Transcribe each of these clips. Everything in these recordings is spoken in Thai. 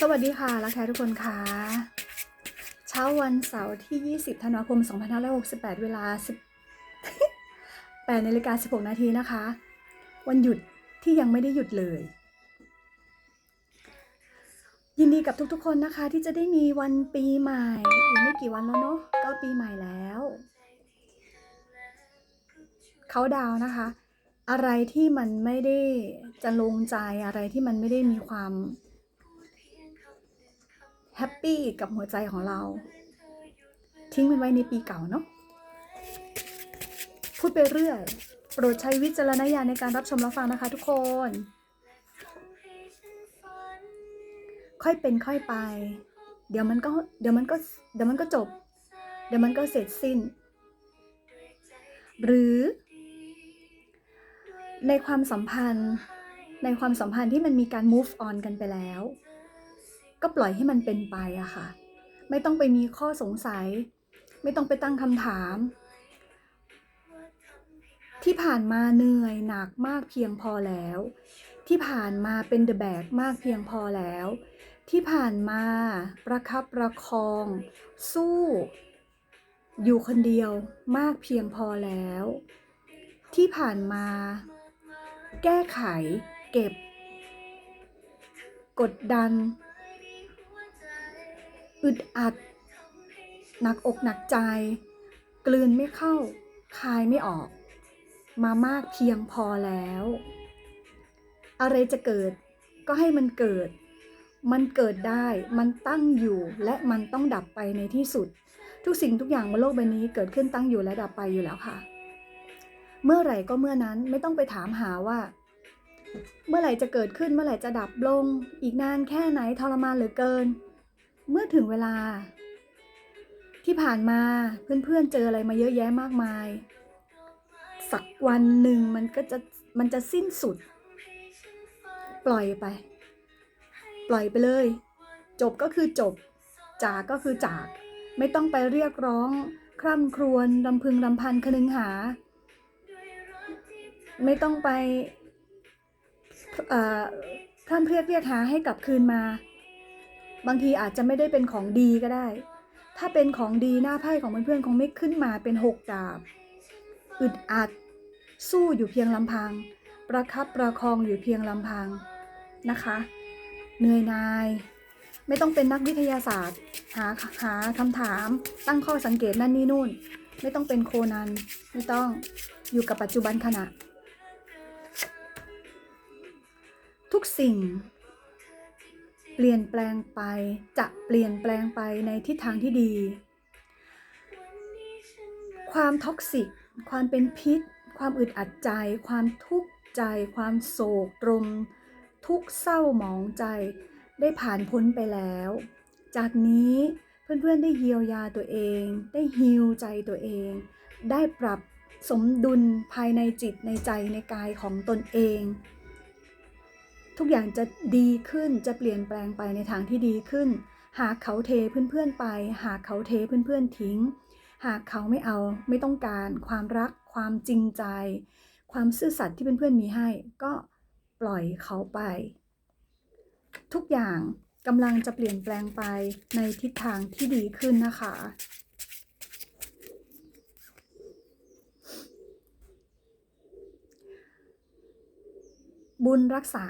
สวัสดีค่ะรักแท้ทุกคนค่ะ เช้าวันเสาร์ที่ 20 ธันวาคม 2568 เวลา18นาฬิกา 16 นาทีนะคะ วันหยุดที่ยังไม่ได้หยุดเลย ยินดีกับทุกๆคนนะคะที่จะได้มีวันปีใหม่ อีกไม่กี่วันแล้วเนาะก็ปีใหม่แล้วเขาดาวน์นะคะ อะไรที่มันไม่ได้จะลงใจอะไรที่มันไม่ได้มีความ แฮปปี้กับหัวใจของเรา ทิ้งมันไว้ในปีเก่าเนาะพูดไปเรื่อยโปรดใช้วิจารณญาณในการรับชมรับฟังนะคะทุกคน ค่อยเป็นค่อยไป เดี๋ยวมันก็เดี๋ยวมันก็เดี๋ยวมันก็จบ เดี๋ยวมันก็เสร็จสิ้น หรือ ในความสัมพันธ์ในความสัมพันธ์ที่มันมีการ move on กันไปแล้ว ก็ปล่อยให้มันเป็นไปอะค่ะ ไม่ต้องไปมีข้อสงสัย ไม่ต้องไปตั้งคำถาม ที่ผ่านมาเหนื่อยหนักมากเพียงพอแล้ว ที่ผ่านมาเป็นเดอะแบกมากเพียงพอแล้ว ที่ผ่านมาประคับประคอง สู้ อยู่คนเดียวมากเพียงพอแล้ว ที่ผ่านมา แก้ไข เก็บ กดดัน อึดอัด หนักอกหนักใจ กลืนไม่เข้า คายไม่ออก มามากเพียงพอแล้ว อะไรจะเกิดก็ให้มันเกิด มันเกิดได้ มันตั้งอยู่ และมันต้องดับไปในที่สุด ทุกสิ่งทุกอย่างบนโลกใบนี้เกิดขึ้นตั้งอยู่และดับไปอยู่แล้วค่ะ เมื่อไหร่ก็เมื่อนั้นไม่ต้องไปถามหาว่า เมื่อไหร่จะเกิดขึ้น เมื่อไหร่จะดับลง อีกนานแค่ไหนทรมานเหลือเกิน เมื่อถึงเวลา ที่ผ่านมาเพื่อนๆเจออะไรมาเยอะแยะมากมาย สักวันหนึ่งมันก็จะมันจะสิ้นสุด ปล่อยไป ปล่อยไปเลย จบก็คือจบ จากก็คือจาก ไม่ต้องไปเรียกร้อง คร่ำครวญรำพึงรำพันคนึงหา ไม่ต้องไปเอ่อพร่ำเรียกเรียกหาให้กลับคืนมา บางทีอาจจะไม่ได้เป็นของดีก็ได้ ถ้าเป็นของดีหน้าไพ่ของเพื่อนๆคงไม่ขึ้นมาเป็นหกดาบ อึดอัด สู้อยู่เพียงลำพัง ประคับประคองอยู่เพียงลำพังนะคะ เหนื่อยนาย ไม่ต้องเป็นนักวิทยาศาสตร์ หาหาคำถาม ตั้งข้อสังเกตนั่นนี่นู่น ไม่ต้องเป็นโคนัน ไม่ต้องอยู่กับปัจจุบันขณะ ทุกสิ่ง เปลี่ยนแปลงไป จะเปลี่ยนแปลงไปในทิศทางที่ดี ความท็อกซิก ความเป็นพิษ ความอึดอัดใจ ความทุกข์ใจ ความโศกตรม ทุกเศร้าหมองใจ ได้ผ่านพ้นไปแล้ว จากนี้เพื่อนๆได้เยียวยาตัวเอง ได้ฮิวใจตัวเอง ได้ปรับสมดุลภายในจิตในใจในกายของตนเอง ทุกอย่างจะดีขึ้นจะเปลี่ยนแปลงไปในทางที่ดีขึ้น หากเขาเทเพื่อนๆไป หากเขาเทเพื่อนๆทิ้ง หากเขาไม่เอาไม่ต้องการความรัก ความจริงใจ ความซื่อสัตย์ที่เพื่อนๆมีให้ ก็ปล่อยเขาไป ทุกอย่างกำลังจะเปลี่ยนแปลงไปในทิศทางที่ดีขึ้นนะคะ บุญรักษา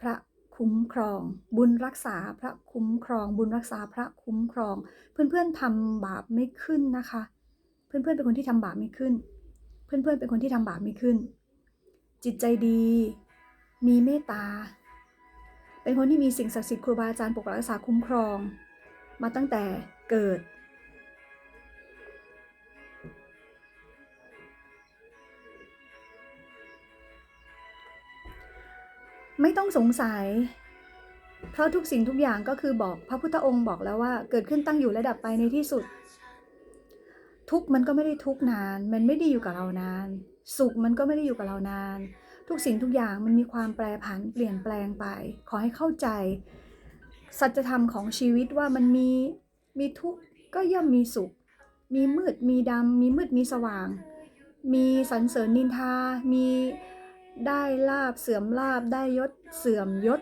พระคุ้มครอง บุญรักษาพระคุ้มครอง บุญรักษาพระคุ้มครอง เพื่อนๆทำบาปไม่ขึ้นนะคะ เพื่อนๆเป็นคนที่ทำบาปไม่ขึ้น เพื่อนๆเป็นคนที่ทำบาปไม่ขึ้น จิตใจดี มีเมตตา เป็นคนที่มีสิ่งศักดิ์สิทธิ์ครูบาอาจารย์ปกปักรักษาคุ้มครอง มาตั้งแต่เกิด ไม่ต้องสงสัย เพราะทุกสิ่งทุกอย่างก็คือบอกพระพุทธองค์บอกแล้วว่า เกิดขึ้นตั้งอยู่และดับไปในที่สุด ทุกมันก็ไม่ได้ทุกนาน มันไม่ได้อยู่กับเรานาน สุขมันก็ไม่ได้อยู่กับเรานาน ทุกสิ่งทุกอย่างมันมีความแปรผันเปลี่ยนแปลงไป ขอให้เข้าใจ สัจธรรมของชีวิตว่ามันมีมีทุกข์ก็ย่อมมีสุข มีมืดมีดำมีมืดมีสว่าง มีสรรเสริญนินทา มี ได้ลาบเสื่อมลาบได้ยศเสื่อมยศ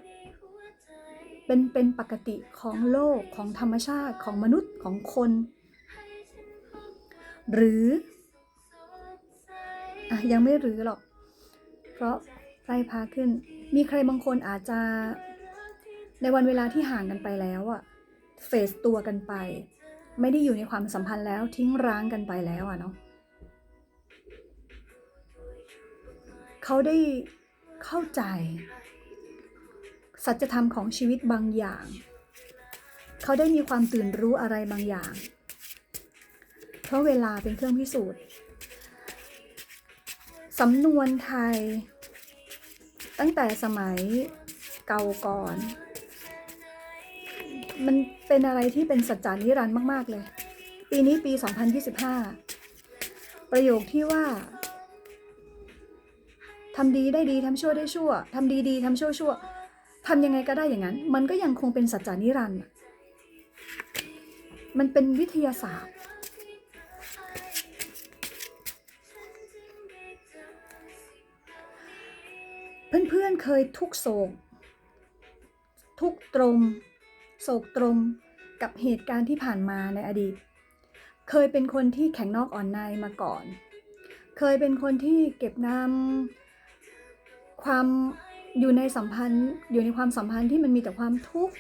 เป็นเป็นปกติของโลกของธรรมชาติของมนุษย์ของคน หรืออะยังไม่หรือหรอก เพราะไพร่พาขึ้น มีใครบางคนอาจจะ ในวันเวลาที่ห่างกันไปแล้วอะเฟสตัวกันไป ไม่ได้อยู่ในความสัมพันธ์แล้วทิ้งร้างกันไปแล้วอะเนาะ เขาได้เข้าใจ สัจธรรมของชีวิตบางอย่าง เขาได้มีความตื่นรู้อะไรบางอย่าง เพราะเวลาเป็นเครื่องพิสูจน์สำนวนไทย ตั้งแต่สมัยเก่าก่อน มันเป็นอะไรที่เป็นสัจจานิรันดร์มาก ๆ เลย ปีนี้ปี 2025 ประโยคที่ว่า ทำดีได้ดีทำชั่วได้ชั่วทำดีดีทำชั่วชั่วทำยังไงก็ได้อย่างนั้น มันก็ยังคงเป็นสัจจานิรันดร์มันเป็นวิทยาศาสตร์ เพื่อนๆเคยทุกโศก ทุกตรม โศกตรมกับเหตุการณ์ที่ผ่านมาในอดีต เคยเป็นคนที่แข็งนอกอ่อนในมาก่อน เคยเป็นคนที่เก็บงำ ความอยู่ในสัมพันธ์อยู่ในความสัมพันธ์ที่มันมีแต่ความทุกข์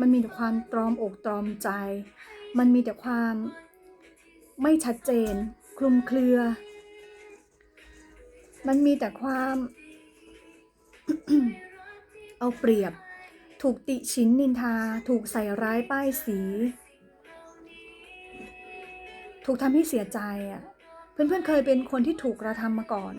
มันมีแต่ความตรอมอกตรอมใจ มันมีแต่ความไม่ชัดเจน คลุมเครือ มันมีแต่ความ เอาเปรียบ ถูกติชินนินทา ถูกใส่ร้ายป้ายสี ถูกทำให้เสียใจอะ เพื่อนๆเคยเป็นคนที่ถูกกระทำมาก่อน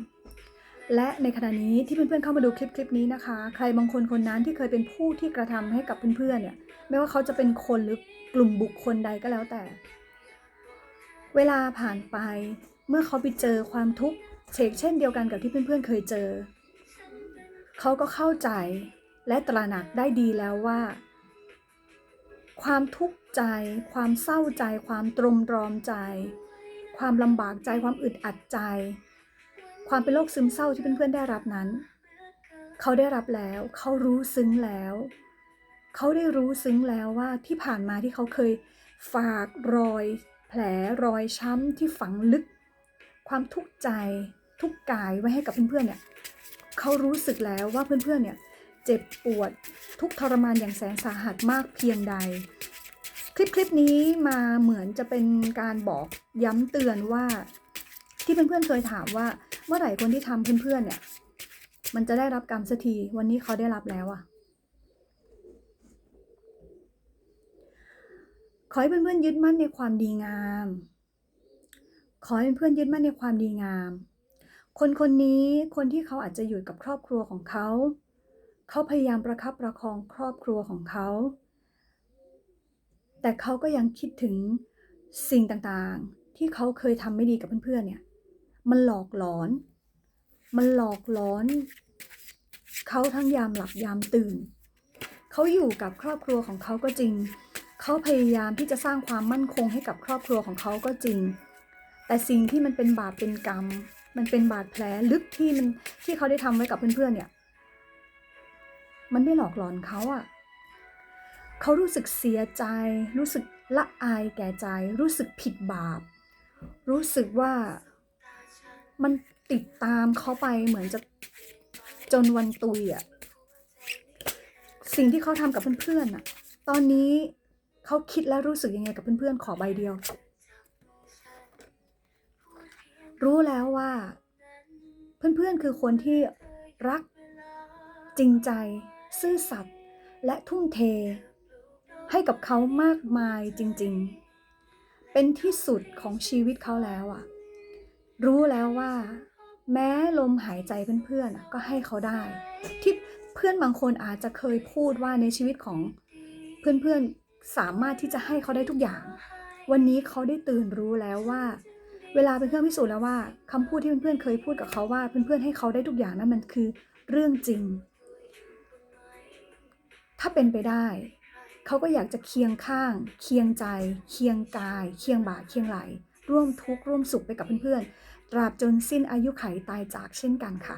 และในขณะนี้ที่เพื่อนๆเข้ามาดูคลิปคลิปนี้นะคะ ใครบางคนคนนั้นที่เคยเป็นผู้ที่กระทำให้กับเพื่อนๆเนี่ยไม่ว่าเขาจะเป็นคนหรือกลุ่มบุคคลใดก็แล้วแต่ เวลาผ่านไปเมื่อเขาไปเจอความทุกข์เชกเช่นเดียวกันกับที่เพื่อนๆเคยเจอ เขาก็เข้าใจและตระหนักได้ดีแล้วว่า ความทุกข์ใจ ความเศร้าใจ ความตรมตรอมใจ ความลำบากใจ ความอึดอัดใจ ความเป็นโรคซึมเศร้าที่เพื่อนๆได้รับนั้น เขาได้รับแล้ว เขารู้ซึ้งแล้ว เขาได้รู้ซึ้งแล้วว่าที่ผ่านมาที่เขาเคยฝากรอย แผลรอยช้ำที่ฝังลึก ความทุกข์ใจทุกข์กายไว้ให้กับเพื่อนๆเนี่ยเขารู้สึกแล้วว่าเพื่อนๆเนี่ยเจ็บปวดทุกทรมานอย่างแสนสาหัสมากเพียงใด คลิปคลิปนี้มาเหมือนจะเป็นการบอกย้ำเตือนว่า ที่เพื่อนๆเคยถามว่า เมื่อไหร่คนที่ทำเพื่อนๆเนี่ย มันจะได้รับกรรมสักที วันนี้เขาได้รับแล้วอะขอให้เพื่อนๆยึดมั่นในความดีงาม ขอให้เพื่อนๆยึดมั่นในความดีงาม คนคนนี้คนที่เขาอาจจะอยู่กับครอบครัวของเขา เขาพยายามประคับประคองครอบครัวของเขา แต่เขาก็ยังคิดถึงสิ่งต่างๆ ที่เขาเคยทำไม่ดีกับเพื่อนๆเนี่ย มันหลอกหลอน มันหลอกหลอน เขาทั้งยามหลับยามตื่น เขาอยู่กับครอบครัวของเขาก็จริง เขาพยายามที่จะสร้างความมั่นคงให้กับครอบครัวของเขาก็จริง แต่สิ่งที่มันเป็นบาปเป็นกรรม มันเป็นบาดแผลลึกที่มันที่เขาได้ทำไว้กับเพื่อนๆเนี่ย มันได้หลอกหลอนเขาอะเขารู้สึกเสียใจ รู้สึกละอายแก่ใจ รู้สึกผิดบาป รู้สึกว่า มันติดตามเขาไปเหมือนจะจนวันตุยอะสิ่งที่เขาทำกับเพื่อนๆอะตอนนี้เขาคิดและรู้สึกยังไงกับเพื่อนๆ ขอใบเดียว รู้แล้วว่า เพื่อนๆคือคนที่รักจริงใจ ซื่อสัตย์และทุ่มเท ให้กับเขามากมายจริงๆ เป็นที่สุดของชีวิตเขาแล้วอะ รู้แล้วว่า แม้ลมหายใจเพื่อนๆก็ให้เขาได้ ที่เพื่อนบางคนอาจจะเคยพูดว่าในชีวิตของเพื่อนๆสามารถที่จะให้เขาได้ทุกอย่าง วันนี้เขาได้ตื่นรู้แล้วว่า เวลาเป็นเครื่องพิสูจน์แล้วว่าคำพูดที่เพื่อนๆเคยพูดกับเขาว่าเพื่อนๆให้เขาได้ทุกอย่างนั้นมันคือเรื่องจริง ถ้าเป็นไปได้เขาก็อยากจะเคียงข้าง เคียงใจ เคียงกาย เคียงบ่าเคียงไหล ร่วมทุกข์ร่วมสุขไปกับเพื่อนๆ ตราบจนสิ้นอายุไขตายจากเช่นกันค่ะ